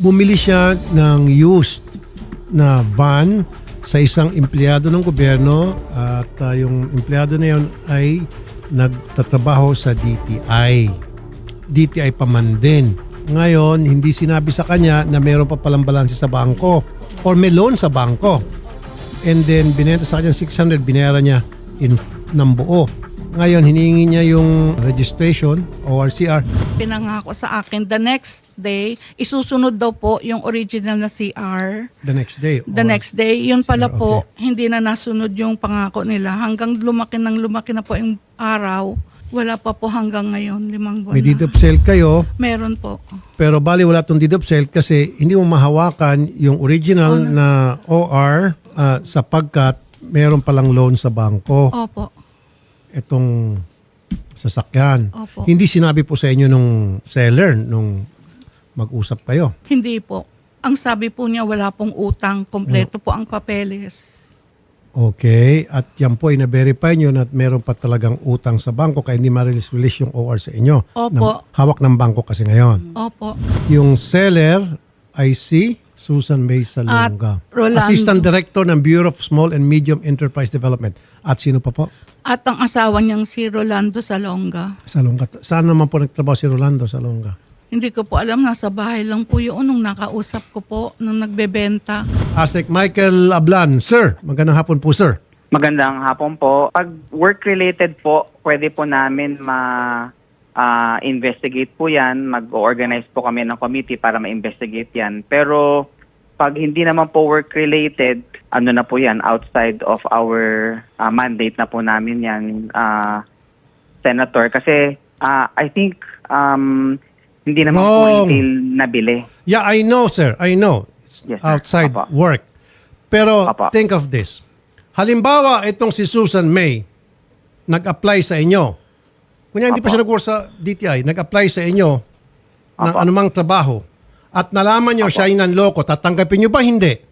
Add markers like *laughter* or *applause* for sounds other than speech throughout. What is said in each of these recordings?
bumili siya ng used na van sa isang empleyado ng gobyerno at ah, yung empleyado na yun ay nagtatrabaho sa DTI. DTI pa man din. Ngayon, hindi sinabi sa kanya na meron pa palang balanse sa bangko or may loan sa bangko. And then, binenta sa kanya ng 600, binayaran niya in, ng buo. Ngayon, hinihingi niya yung registration, ORCR. Pinangako sa akin, the next day, isusunod daw po yung original na CR. The next day. The or- next day, yun pala CR, po, hindi na nasunod yung pangako nila. Hanggang lumaki ng lumaki na po yung araw, wala pa po hanggang ngayon, limang buwan May na. deed of sale kayo, Meron po. pero bali wala tong deed of sale kasi hindi mo mahawakan yung original na OR ah, sapagkat meron palang loan sa bangko. Opo. Itong sasakyan. Opo. Hindi sinabi po sa inyo nung seller nung mag-usap kayo. Hindi po. Ang sabi po niya, wala pong utang. Kompleto po ang papeles. Okay. At yan po ay na-verify nyo na meron pa talagang utang sa bangko kaya hindi ma-release yung OR sa inyo. Opo. Na- hawak ng bangko kasi ngayon. Opo. Yung seller ay si Susan May Salonga. At Rolando. Assistant Director ng Bureau of Small and Medium Enterprise Development. At sino pa po? At ang asawa niyang si Rolando Salonga. Salonga. Saan naman po nagtrabaho si Rolando Salonga? Hindi ko po alam, nasa bahay lang po yun nung nakausap ko po, nung nagbebenta. Aztec Michael Ablan. Sir, magandang hapon po sir. Magandang hapon po. Pag work-related po, pwede po namin ma-investigate po yan. Mag-organize po kami ng committee para ma-investigate yan. Pero pag hindi naman po work-related, ano na po yan, outside of our ah, mandate na po namin yan, ah, Senator. Kasi ah, I think um, hindi naman po Wrong. retail nabili. Yeah, I know sir. I know. It's Yes, sir. outside Apa. work. Pero Apa. think of this. Halimbawa, itong si Susan May nag-apply sa inyo. Kunya hindi pa Apa. siya nag-work sa DTI, nag-apply sa inyo ng Apa. anumang trabaho at nalaman nyo siya ay nanloko, tatanggapin nyo ba? Hindi.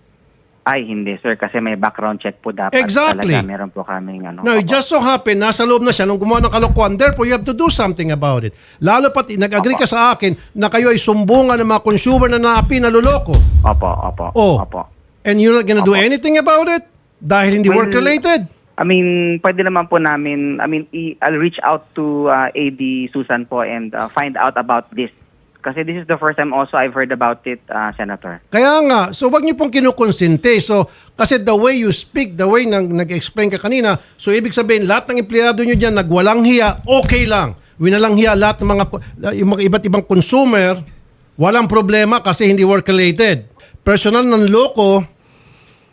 Ay, hindi sir. Kasi may background check po dapat. Exactly. Talaga, meron po kaming ano. No, it just so happen, nasa loob na siya nung gumawa ng kalokohan. Therefore, you have to do something about it. Lalo pati, nag-agree ka sa akin na kayo ay sumbungan ng mga consumer na naapi, naluloko. Opo, opo. Oh. Opo. And you're not gonna do anything about it? Dahil hindi Well, work-related? I mean, pwede naman po namin, I mean, I'll reach out to uh, AD Susan po and uh, find out about this. Kasi this is the first time also I've heard about it, uh, Senator. Kaya nga, so wag niyo pong kinukonsente. So, kasi the way you speak, the way nang nag-explain ka kanina, so ibig sabihin, lahat ng empleyado niyo dyan, nagwalang hiya, okay lang. Winalang hiya lahat ng mga, yung mga iba't ibang consumer, walang problema kasi hindi work-related. Personal ng loko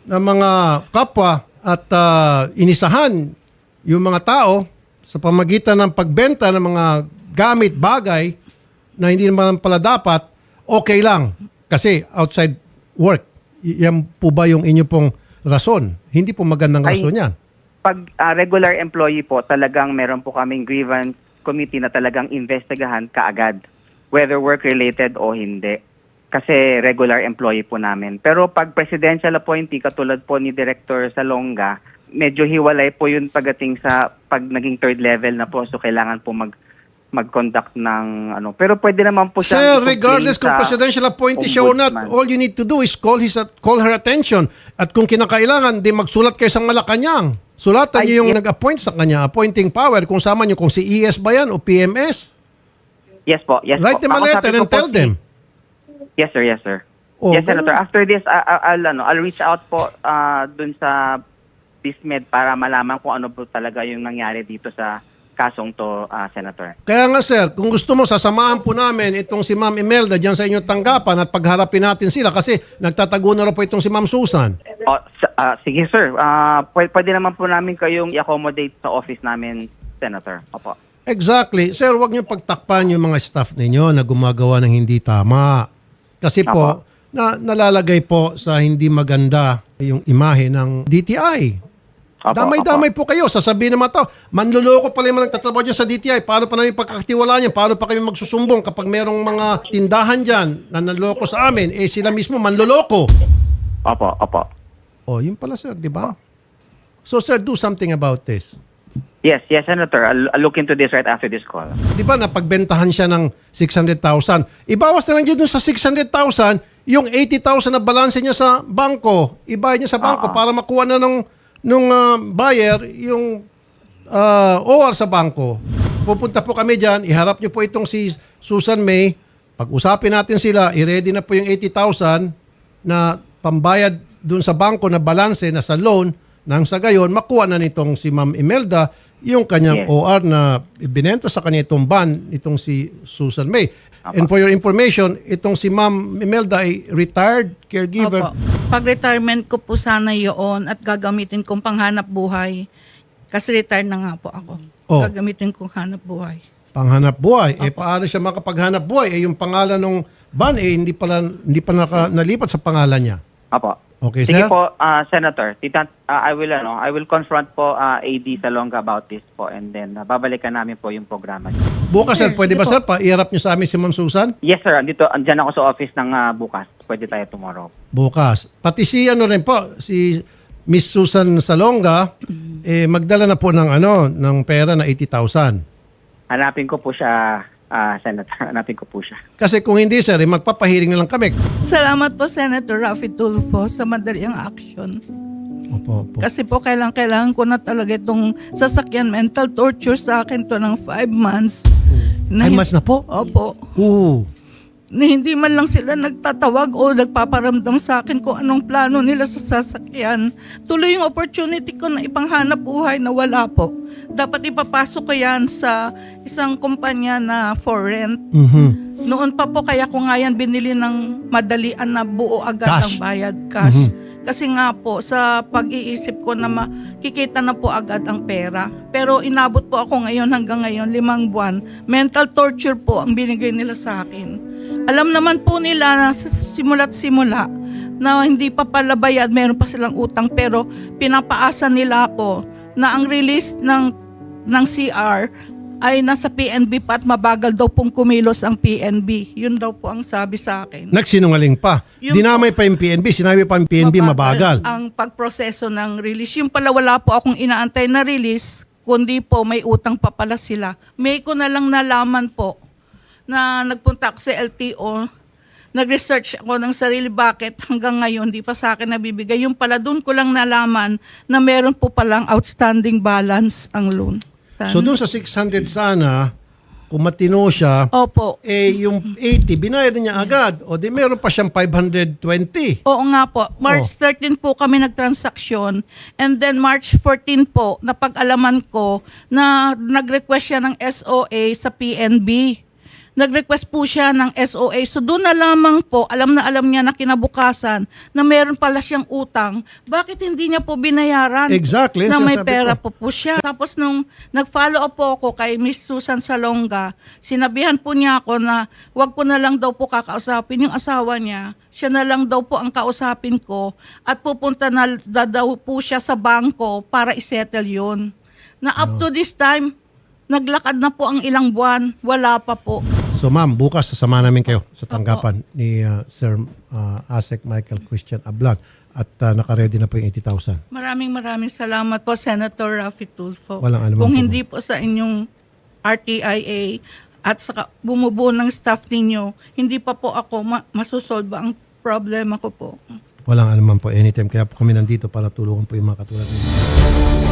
ng mga kapwa at ah, inisahan yung mga tao sa pamagitan ng pagbenta ng mga gamit, bagay na hindi naman pala dapat, okay lang. Kasi outside work. Y- yan po ba yung inyo pong rason? Hindi po magandang Ay, rason yan. Pag uh, regular employee po, talagang meron po kaming grievance committee na talagang investigahan kaagad. Whether work-related o hindi. Kasi regular employee po namin. Pero pag presidential appointee, katulad po ni Director Salonga, medyo hiwalay po yun pagdating sa pag naging third level na po. So kailangan po mag mag-conduct ng ano. Pero pwede naman po Sir, siyang i-complain regardless kung presidential appointee siya or not, all you need to do is call his call her attention. At kung kinakailangan, di magsulat kayo sa Malacanang. Sulatan Ay, niyo yung yes. nag-appoint sa kanya, appointing power, kung sama niyo kung si ES ba yan o PMS. Yes po, yes Write po. them a letter and tell them. Yes, sir. Yes, sir. Oh, yes, ganun. Senator. After this, I- I- I'll, ano, I'll reach out po uh, dun sa DisMed para malaman kung ano po talaga yung nangyari dito sa kasong to, uh, Senator. Kaya nga sir, kung gusto mo, sasamahan po namin itong si Ma'am Imelda dyan sa inyong tanggapan at pagharapin natin sila kasi nagtatago na rin po itong si Ma'am Susan. O, sa- ah, sige, sir. Uh, pwede, pwede naman po namin kayong i-accommodate sa office namin, Senator. Opo. Exactly. Sir, wag niyo pagtakpan yung mga staff ninyo na gumagawa ng hindi tama. Kasi po, na, nalalagay po sa hindi maganda yung imahe ng DTI. Opo, Damay-damay po kayo. Sasabihin naman to, manluloko pala yung mga nagtatrabaho dyan sa DTI. Paano pa namin pagkakatiwalaan yan? Paano pa kami magsusumbong kapag merong mga tindahan dyan na nanloko sa amin? Eh sila mismo manluloko. Opo, opo. Oh, yun pala sir, di ba? So sir, do something about this. Yes, yes, Senator. I'll, I'll look into this right after this call. Di ba napagbentahan siya ng 600,000? Ibawas na lang yun dun sa 600,000 yung 80,000 na balanse niya sa bangko, ibayad niya sa bangko para makuha na ng nung ah, buyer yung ah, OR sa bangko. Pupunta po kami dyan, iharap niyo po itong si Susan May. Pag-usapin natin sila, i-ready na po yung 80,000 na pambayad dun sa bangko na balanse na sa loan nang sa gayon makuha na nitong si Ma'am Imelda yung kanyang Yes. OR na ibinenta sa kanya itong ban itong si Susan May. And for your information, itong si Ma'am Imelda ay retired caregiver. Opo. Pag-retirement ko po sana yun at gagamitin kong panghanap buhay. Kasi retired na nga po ako. Oh. Gagamitin kong hanap buhay. panghanap buhay. Eh paano siya makapaghanap buhay? Eh yung pangalan ng ban eh hindi pala hindi pa naka, nalipat sa pangalan niya. Apo. Okay, Sige sir? po, ah, Senator. Tita, ah, I will ano, I will confront po ah, AD Salonga about this po and then ah, babalikan namin po yung programa. niyo. Bukas sir, sir, pwede sige ba po. sir pa-iharap niyo sa amin si Ma'am Susan? Yes sir, andito andyan ako sa office ng ah, bukas. Pwede tayo tomorrow. Bukas. Pati si ano rin po, si Miss Susan Salonga eh magdala na po ng ano ng pera na 80,000. Hanapin ko po siya, ah, Senator. *laughs* Hanapin ko po siya. Kasi kung hindi sir, eh, magpapahiring na lang kami. Salamat po Senator Rafi Tulfo sa madaliang action. Opo, opo. Kasi po kailangan, kailangan ko na talaga itong sasakyan mental torture sa akin to ng five months. Ay, mas na po? Opo. Oo. Na hindi man lang sila nagtatawag o nagpaparamdam sa akin kung anong plano nila sa sasakyan. Tuloy yung opportunity ko na ipanghanap buhay na wala po. Dapat ipapasok ko yan sa isang kumpanya na for rent. Mhm. Noon pa po kaya ko nga yan binili ng madalian na buo agad Cash. ang bayad cash. Mhm. Kasi nga po sa pag-iisip ko na makikita na po agad ang pera. Pero inabot po ako ngayon hanggang ngayon limang buwan. Mental torture po ang binigay nila sa akin. Alam naman po nila na sa simula't simula na hindi pa pala bayad, meron pa silang utang pero pinapaasa nila ako na ang release ng ng CR ay nasa PNB pa at mabagal daw pong kumilos ang PNB. Yun daw po ang sabi sa akin. Nagsinungaling pa. Yung- Dinamay pa yung PNB, sinabi pa yung PNB mabagal. Ang pagproseso ng release. Yung pala wala po akong inaantay na release, kundi po may utang pa pala sila. May ko na lang nalaman po na nagpunta ako sa LTO, nag-research ako ng sarili bakit hanggang ngayon di pa sa akin nabibigay. Yung pala doon ko lang nalaman na meron po palang outstanding balance ang loan. So doon sa 600 sana, kung matino siya, Opo. eh yung 80, binayad na niya agad. O di meron pa siyang 520. Oo nga po. March 13 po kami nagtransaksyon and then March 14 po napag-alaman ko na nag-request siya ng SOA sa PNB. Nag-request po siya ng SOA. So doon na lamang po, alam na alam niya na kinabukasan na meron pala siyang utang. Bakit hindi niya po binayaran? Exactly, Na may pera ko. po po siya. Tapos nung nag-follow up po ako kay Miss Susan Salonga, sinabihan po niya ako na wag ko na lang daw po kakausapin yung asawa niya. Siya na lang daw po ang kausapin ko at pupunta na da- daw po siya sa bangko para isettle yun. Na up to this time, naglakad na po ang ilang buwan, wala pa po. So ma'am, bukas sasama namin kayo sa tanggapan ni uh, Sir uh, Asek Michael Christian Ablan at uh, nakaredy na po yung 80,000. Maraming maraming salamat po, Senator Rafi Tulfo. Walang anuman Kung po, hindi po sa inyong RTIA at sa bumubuo ng staff ninyo, hindi pa po ako ma- masusolve ang problema ko po. Walang anuman po anytime. Kaya po kami nandito para tulungan po yung mga katulad ninyo.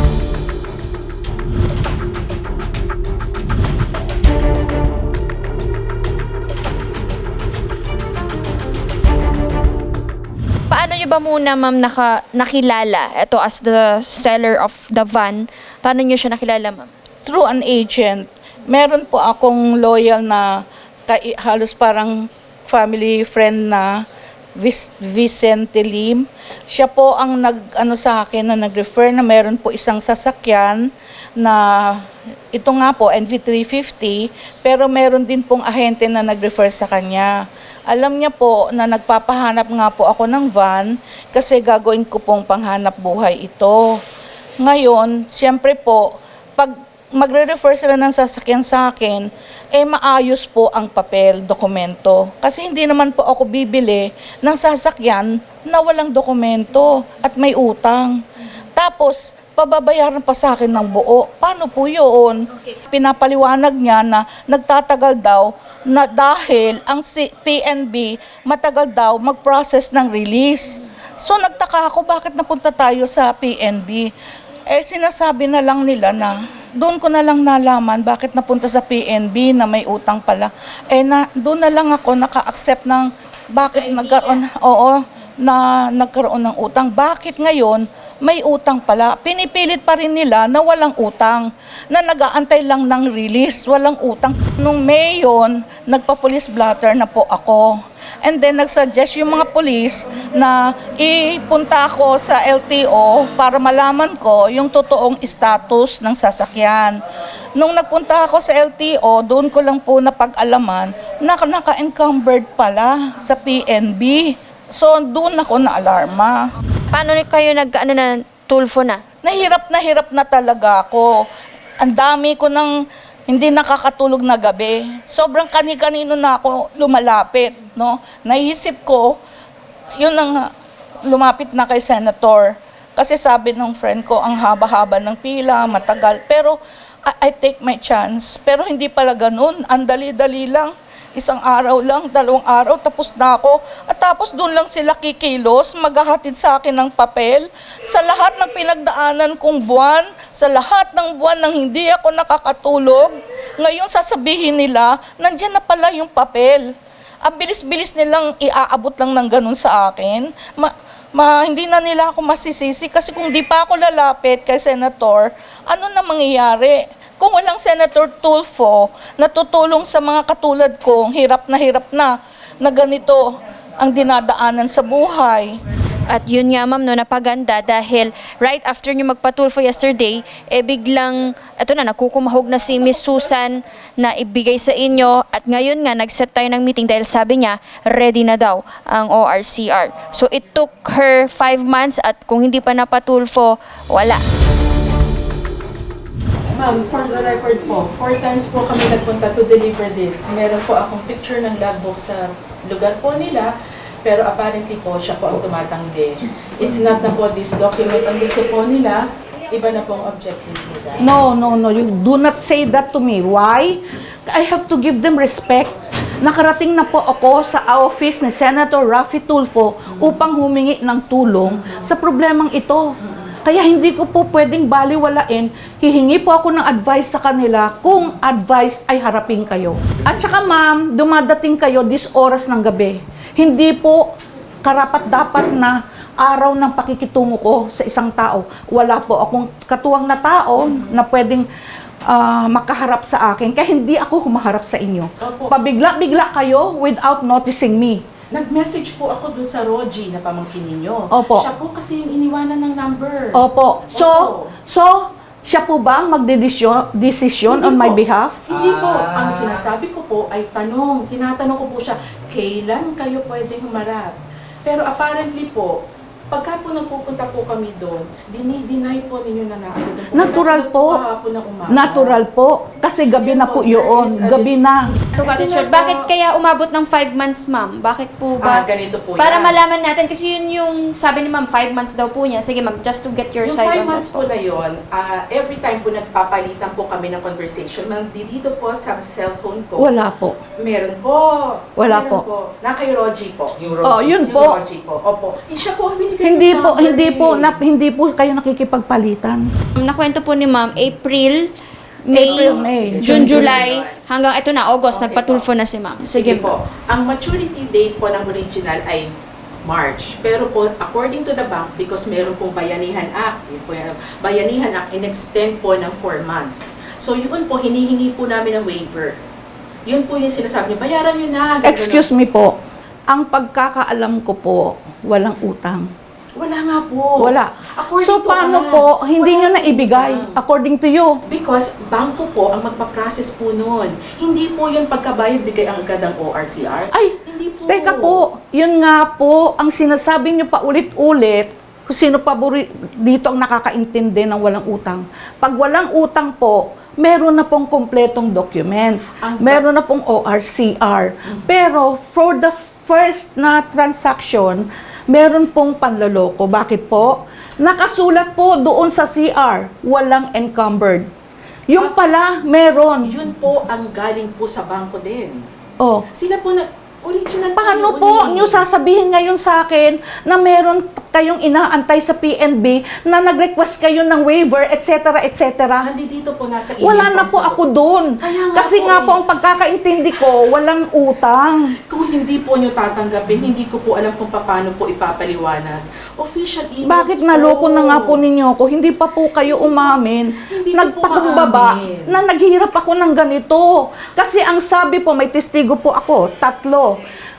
Paano nyo ba muna, ma'am, naka, nakilala ito as the seller of the van? Paano nyo siya nakilala, ma'am? Through an agent, meron po akong loyal na kai- halos parang family friend na Vis- Vicente Lim. Siya po ang nag ano sa akin na nag-refer na meron po isang sasakyan na ito nga po NV350 pero meron din pong ahente na nag-refer sa kanya. Alam niya po na nagpapahanap nga po ako ng van kasi gagawin ko pong panghanap buhay ito. Ngayon, siyempre po, pag magre-refer sila ng sasakyan sa akin, eh maayos po ang papel, dokumento. Kasi hindi naman po ako bibili ng sasakyan na walang dokumento at may utang. Tapos, pababayaran pa sa akin ng buo. Paano po yun? Pinapaliwanag niya na nagtatagal daw na dahil ang PNB matagal daw mag-process ng release. So nagtaka ako bakit napunta tayo sa PNB. Eh sinasabi na lang nila na doon ko na lang nalaman bakit napunta sa PNB na may utang pala. Eh na doon na lang ako naka-accept ng bakit nagkaroon oo na nagkaroon ng utang. Bakit ngayon may utang pala? Pinipilit pa rin nila na walang utang, na nag-aantay lang ng release, walang utang. Nung May yun, nagpa-police blotter na po ako. And then nagsuggest yung mga police na ipunta ako sa LTO para malaman ko yung totoong status ng sasakyan. Nung nagpunta ako sa LTO, doon ko lang po napag-alaman na naka-encumbered pala sa PNB. So doon ako na-alarma. Paano kayo nag, ano na, tulfo na? Nahirap na hirap na talaga ako. Ang dami ko ng hindi nakakatulog na gabi. Sobrang kani-kanino na ako lumalapit, no? Naisip ko, yun ang lumapit na kay Senator. Kasi sabi ng friend ko, ang haba-haba ng pila, matagal. Pero I, I take my chance. Pero hindi pala ganun. Ang dali-dali lang. Isang araw lang, dalawang araw, tapos na ako. At tapos doon lang sila kikilos, maghahatid sa akin ng papel. Sa lahat ng pinagdaanan kong buwan, sa lahat ng buwan nang hindi ako nakakatulog, ngayon sasabihin nila, nandyan na pala yung papel. Ang bilis-bilis nilang iaabot lang ng ganun sa akin. Ma- ma, hindi na nila ako masisisi kasi kung di pa ako lalapit kay Senator, ano na mangyayari? Kung walang Senator Tulfo na tutulong sa mga katulad kong hirap na hirap na na ganito ang dinadaanan sa buhay. At yun nga ma'am, no, napaganda dahil right after nyo magpatulfo yesterday, eh biglang, eto na, nakukumahog na si Miss Susan na ibigay sa inyo at ngayon nga, nag-set tayo ng meeting dahil sabi niya, ready na daw ang ORCR. So it took her five months at kung hindi pa napatulfo, wala. Ma'am, for the record po, four times po kami nagpunta to deliver this. Meron po akong picture ng logbook sa lugar po nila, pero apparently po, siya po ang tumatanggi. It's not na po this document ang gusto po nila, iba na po ang objective nila. No, no, no. You do not say that to me. Why? I have to give them respect. Nakarating na po ako sa office ni Senator Raffy Tulfo upang humingi ng tulong sa problemang ito. Kaya hindi ko po pwedeng baliwalain. Hihingi po ako ng advice sa kanila kung advice ay harapin kayo. At saka ma'am, dumadating kayo this oras ng gabi. Hindi po karapat dapat na araw ng pakikitungo ko sa isang tao. Wala po akong katuwang na tao na pwedeng ah, makaharap sa akin. Kaya hindi ako humaharap sa inyo. Pabigla-bigla kayo without noticing me. Nag-message po ako dun sa Roji na pamangkin ninyo. Opo. Siya po kasi yung iniwanan ng number. Opo. So, Opo. so siya po ba ang magdedesisyon decision Hindi on my po. behalf? Hindi po. Ang sinasabi ko po ay tanong. Tinatanong ko po siya, kailan kayo pwedeng humarap? Pero apparently po, pagka po napupunta po kami doon, dinideny po ninyo na naano doon. Natural po. kahapon ng umaga. Natural po. Kasi gabi na po yun. Gabi na. It short, bakit kaya umabot ng five months, ma'am? Bakit po Ah, ba? ganito po Para yan. malaman natin, kasi yun yung sabi ni ma'am, five months daw po niya. Sige ma'am, just to get your Yung side five on that months po na yun, ah, every time po nagpapalitan po kami ng conversation, dito po sa cellphone ko, Wala po. meron po. Wala meron po. Na kay Roji po. Yung Oh, yun Yung po. Roji po. Opo. Eh, Siya po ang Hindi po, hindi eh. po, na, hindi po kayo nakikipagpalitan. Nakwento po ni ma'am, April, May, April, May, June, June, July, hanggang ito na, August, Okay nagpatulfo po. na si ma'am. Sige Sige po. Ang maturity date po ng original ay March. Pero po, according to the bank, because meron pong Bayanihan Act, yun po yan, Bayanihan Act, in-extend po ng 4 months. So yun po, hinihingi po namin ng waiver. Yun po yung sinasabi niyo, bayaran nyo na. ganun Excuse me po. Ang pagkakaalam ko po, walang utang. Wala nga po. Wala. According So to paano us, po, hindi nyo na ibigay utang. according to you? Because bangko po ang magpa-process po noon. Hindi po yun pagkabayad bigay ang agad ang ORCR. Ay, Hindi po. teka po, yun nga po, ang sinasabi nyo pa ulit-ulit, kung sino pa buri- dito ang nakakaintindi ng walang utang. Pag walang utang po, meron na pong kompletong documents. Ang- Meron na pong ORCR. Pero for the first na transaction, meron pong panloloko. Bakit po? Nakasulat po doon sa CR, walang encumbered. Yung pala, meron. Yun po ang galing po sa bangko din. Oh. Sila po na, original Paano po nyo sasabihin ngayon sa akin na meron kayong inaantay sa PNB na nag-request kayo ng waiver, etc., etc.? Hindi dito po nasa email Wala na po ako doon. Kaya nga Kasi po nga eh. po ang pagkakaintindi ko, walang utang. Kung hindi po nyo tatanggapin, hindi ko po alam kung paano po ipapaliwanag. Official emails Bakit po. naloko na nga po ninyo ako? Hindi pa po kayo umamin. Hindi ko po Nagpakumbaba maamin. na naghihirap ako ng ganito. Kasi ang sabi po, may testigo po ako, tatlo.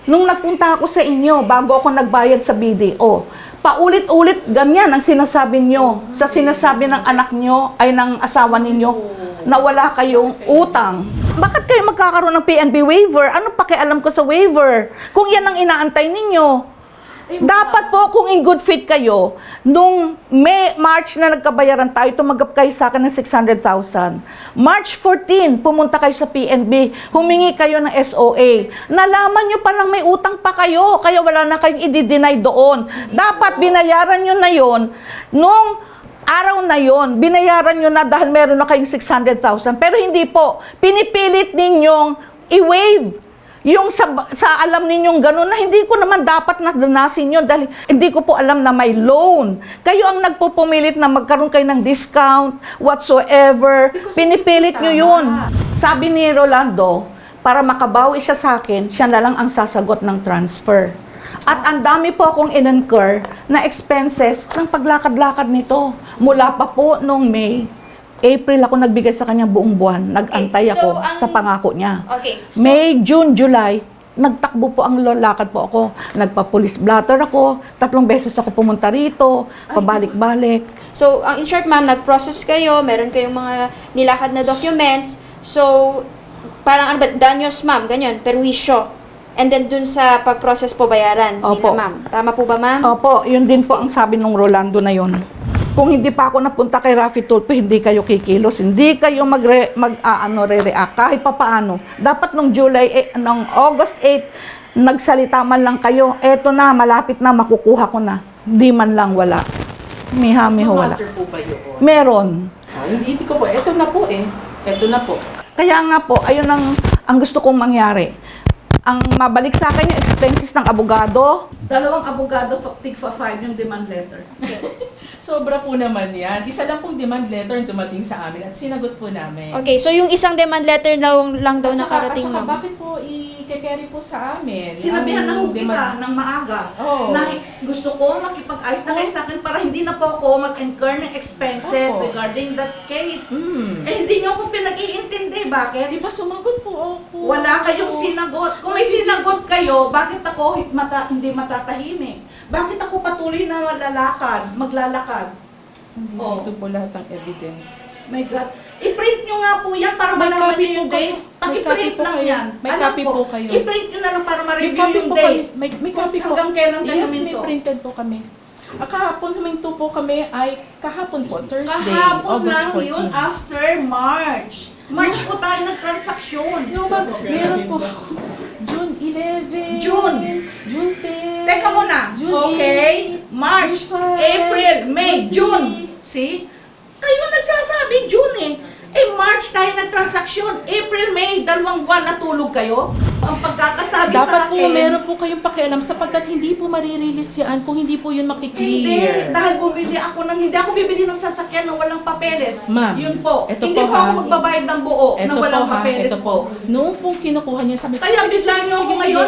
Nung nagpunta ako sa inyo, bago ako nagbayad sa BDO, paulit-ulit ganyan ang sinasabi nyo sa sinasabi ng anak nyo ay ng asawa ninyo na wala kayong utang. Bakit kayo magkakaroon ng PNB waiver? Ano pakialam ko sa waiver? Kung yan ang inaantay ninyo. Dapat po kung in good faith kayo, nung May, March na nagkabayaran tayo, tumanggap kayo sa akin ng 600,000. March 14, pumunta kayo sa PNB, humingi kayo ng SOA. Nalaman nyo palang may utang pa kayo, kaya wala na kayong i-deny doon. Dapat binayaran nyo na yon nung araw na yon, binayaran nyo na dahil meron na kayong 600,000. Pero hindi po, pinipilit ninyong i-waive yung sa, sa alam ninyong gano'n na hindi ko naman dapat nadanasin yun dahil hindi ko po alam na may loan. Kayo ang nagpupumilit na magkaroon kayo ng discount, whatsoever. Because Pinipilit nyo yun. Sabi ni Rolando, para makabawi siya sa akin, siya na lang ang sasagot ng transfer. At ang dami po akong in-incur na expenses ng paglakad-lakad nito. Mula pa po nung May, April ako nagbigay sa kanya buong buwan. Nag-antay Okay, so ako ang- sa pangako niya. Okay. So, May, June, July, nagtakbo po ang lakad po ako. Nagpa-police blotter ako. Tatlong beses ako pumunta rito. Pabalik-balik. So, ang in short, ma'am, nag-process kayo, meron kayong mga nilakad na documents. So, parang ano ba, danyos, ma'am, ganyan, perwisyo. And then, dun sa pag-process po bayaran Opo. nila, ma'am. Tama po ba, ma'am? Opo, yun din po ang sabi nung Rolando na yun. Kung hindi pa ako napunta kay Rafi Tulpo, hindi kayo kikilos, hindi kayo mag, mag ah, ano, re-react, kahit pa paano. Dapat nung July, eh, nung August 8, nagsalita man lang kayo, eto na, malapit na, makukuha ko na. Hindi man lang wala. Wala. Po ba yun? Meron. Ah, hindi, hindi ko po. Ito na po eh. Ito na po. Kaya nga po, ayun ang, ang gusto kong mangyari. Ang mabalik sa akin yung expenses ng abogado. Dalawang abogado, tig fa five yung demand letter. *laughs* Sobra po naman yan. Isa lang pong demand letter yung dumating sa amin at sinagot po namin. Okay, so yung isang demand letter lang, lang daw At saka- nakarating, at saka ma'am. bakit po i-carry po sa amin? Sinabihan na Ang ho kita ng maaga Oo. na gusto ko makipag-ayos na kayo sa akin para hindi na po ako mag-incur ng expenses Oo. regarding that case. Hmm. Eh, hindi niyo ako pinag-iintindi. Bakit? Di ba sumagot po ako? Wala kayong sinagot. Kung may sinagot kayo, bakit ako mata, hindi matatahimik? Bakit ako patuloy na lalakad, maglalakad? Hindi Oo. ito po lahat ng evidence. My God. I-print nyo nga po yan para May malaman nyo yung kayo. date. Po lang kayo. yan. May Alam copy po kayo. I-print nyo na lang para ma-review yung date. kayo. May, may copy po. Hanggang kailan kayo Yes, may printed po kami. Ah, kahapon huminto po kami ay kahapon po, Thursday, Kahapon August lang 14. yun after March. March po tayo nagtransaksyon. No, ma'am, meron po ako. June 11. June. June 10. Teka muna. June Okay. 8, March, June 5, April, May, June June. 3. See? Kayo nagsasabi June eh. Eh, March tayo nagtransaksyon. April, May, dalawang buwan natulog kayo. Ang pagkakasabi Dapat sa po akin. meron po kayong pakialam sapagkat hindi po marirelease yan kung hindi po yun Hindi, makiklear. dahil bumili ako ng, hindi ako bibili ng sasakyan na walang papeles. Ma'am, Yun po. eto hindi po, po ako ha? magbabayad ng buo na walang po ha, papeles ito po. Noong po kinukuha niya, sabi ko, Kaya bigla niyo ako ngayon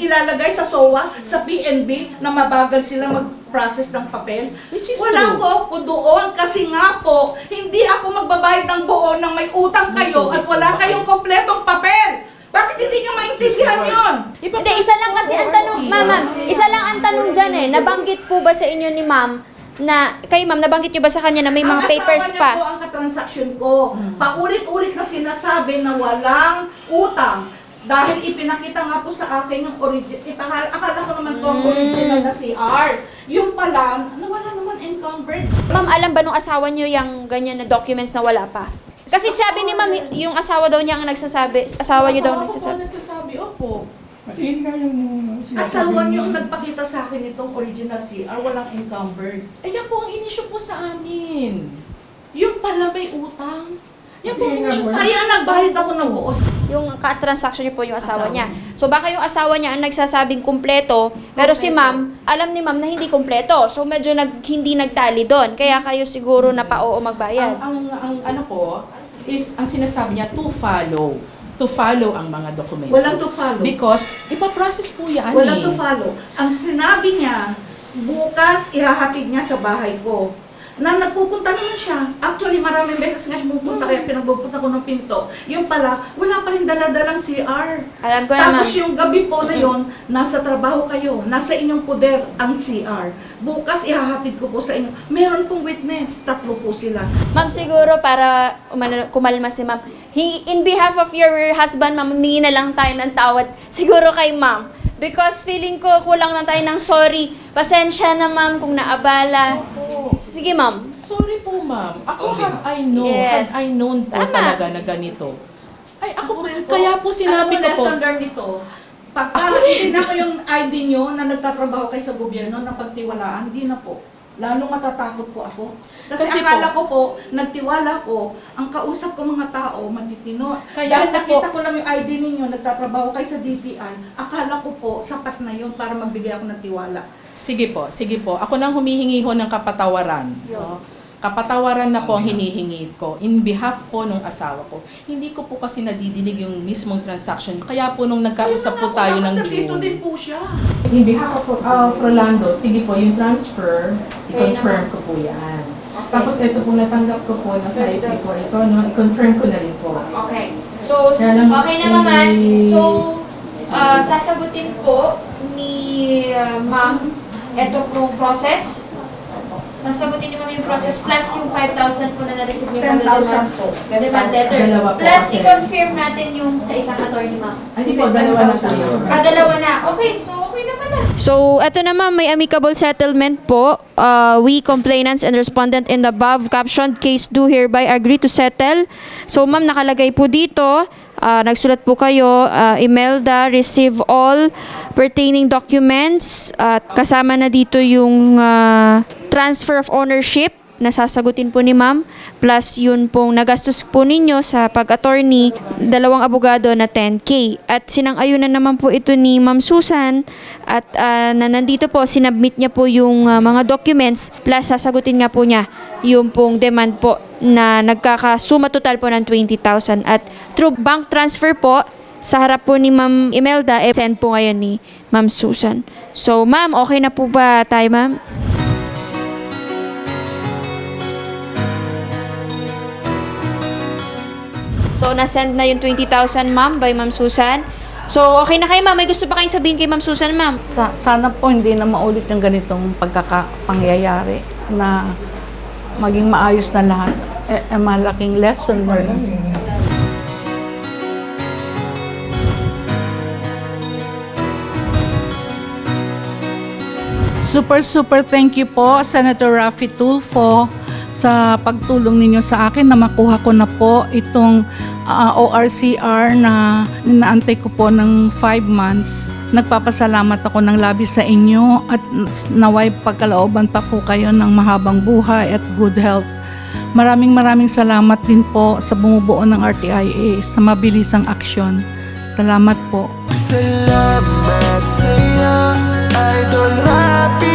ilalagay sa SOA, sa PNB, na mabagal sila mag-process ng papel. Which is Wala true. po ako doon kasi nga po, hindi ako magbabayad ng buo nang may utang kayo at wala kayong kompletong papel. Bakit hindi niyo maintindihan yon? Hindi, isa lang kasi ang tanong, ma'am, ma'am, isa lang ang tanong dyan eh. Nabanggit po ba sa inyo ni ma'am na, kay ma'am, nabanggit nyo ba sa kanya na may mga ang papers asawa niya po pa? ang katransaksyon ko. Paulit-ulit na sinasabi na walang utang. Dahil ipinakita nga po sa akin yung original, akala, ko naman po ang Mm. original na CR. Yung pala, nawala naman encumbered. Ma'am, alam ba nung asawa nyo yung ganyan na documents na wala pa? Kasi sabi ni ma'am, yung asawa daw niya ang nagsasabi, asawa niyo daw Asawa ko nagsasabi. nagsasabi, opo. Patingin nga yung sinasabi Asawa niyo ang nagpakita sa akin itong original CR, walang encumbered. Ayan po ang inisyo po sa amin. Yung pala may utang. Yan po inisyo mo. sa Kaya nagbayad ako ng buo. Yung ka-transaction niyo po yung asawa, Asawa niya. So baka yung asawa niya ang nagsasabing kumpleto, pero si ma'am, alam ni ma'am na hindi kumpleto. So medyo nag, hindi nagtali doon. Kaya kayo siguro na pa oo Ang, magbayad. ang, ang ano po, is ang sinasabi niya to follow. To follow ang mga dokumento. Walang to follow. Because, ipaprocess po yan Walang eh. to follow. Ang sinabi niya, bukas ihahatid niya sa bahay ko. Na nagpupunta naman siya. Actually, maraming beses nga siya pupunta kaya pinagbubukas ako ng pinto. Yung pala, wala pa rin daladalang CR. Alam ko na ma'am. Tapos yung gabi po na yon, nasa trabaho kayo, nasa inyong poder ang CR. Bukas ihahatid ko po sa inyo. Meron pong witness, tatlo po sila. Ma'am, siguro para umano, kumalma si ma'am. Hi- In behalf of your husband, ma'am, humingi na lang tayo ng tawad. Siguro kay ma'am. Because feeling ko kulang lang tayo ng sorry. Pasensya na ma'am kung naabala. Sige ma'am. Sorry po, ma'am. Ako had I know, Yes. had I known po Tama. talaga na ganito. Ay, ako, rin kaya po sinabi Alam mo, ko po, lesson learned nito. Pagka *laughs* hindi na ko yung ID nyo na nagtatrabaho kayo sa gobyerno na pagtiwalaan, hindi na po. Lalong matatakot po ako. Kasi, Kasi akala ko po, nagtiwala ko, ang kausap ko mga tao, matitino. Kaya Dahil ako nakita po- ko lang yung ID ninyo, nagtatrabaho kayo sa DTI, akala ko po, sapat na yun para magbigay ako ng tiwala. Sige po, sige po. Ako nang humihingi ho ng kapatawaran. No? Kapatawaran na po ang hinihingi ko in behalf po ng asawa ko. Hindi ko po kasi nadidinig yung mismong transaction. Kaya po nung nagkausap po tayo ng Dito din po siya. In behalf of uh, Rolando, sige po, yung transfer, i-confirm ko po yan. Tapos ito po natanggap ko po na 5 po ito, no? i-confirm ko na rin po. Okay. So, Kaya lang, okay na naman. eh, So, ah, sasagutin po ni ah, ma'am ito pong process. Sasagutin ni ma'am yung process plus yung 5,000 po na na-receive niyo 10,000 po. Demand letter. Dalawa po Plus, kasi. i-confirm natin yung sa isang attorney, ma'am. Ay, di po, dalawa na po yun. Ah, dalawa na. Okay, so okay na pala. So, eto na ma'am, may amicable settlement po. Uh, we, complainants and respondent in the above captioned case do hereby agree to settle. So, ma'am, nakalagay po dito, ah, nagsulat po kayo, ah, Imelda, receive all pertaining documents. At kasama na dito yung ah, transfer of ownership na sasagutin po ni ma'am. Plus yun pong nagastos po ninyo sa pag-attorney dalawang abogado na 10k at sinang-ayunan naman po ito ni ma'am Susan. At ah, na nandito po sinubmit niya po yung ah, mga documents. Plus sasagutin nga po niya yung pong demand po na nagkakasuma total po ng 20,000 at through bank transfer po sa harap po ni Ma'am Imelda, eh, send po ngayon ni Ma'am Susan. So, Ma'am, okay na po ba tayo, Ma'am? So, nasend na yung 20,000, Ma'am, by Ma'am Susan. So, okay na kayo, Ma'am. May gusto pa kayong sabihin kay Ma'am Susan, Ma'am? Sa- sana po hindi na maulit yung ganitong pagkakapangyayari na maging maayos na lahat. Eh, eh, malaking lesson learned. Super, super thank you po, Senator Raffy Tulfo, sa pagtulong ninyo sa akin na makuha ko na po itong ah, ORCR na ninaantay ko po ng 5 months. Nagpapasalamat ako ng labis sa inyo at naway pagkalooban pa po kayo ng mahabang buhay at good health. Maraming maraming salamat din po sa bumubuo ng RTIA sa mabilisang aksyon. Salamat po. Salamat sa'yo, Idol Rafi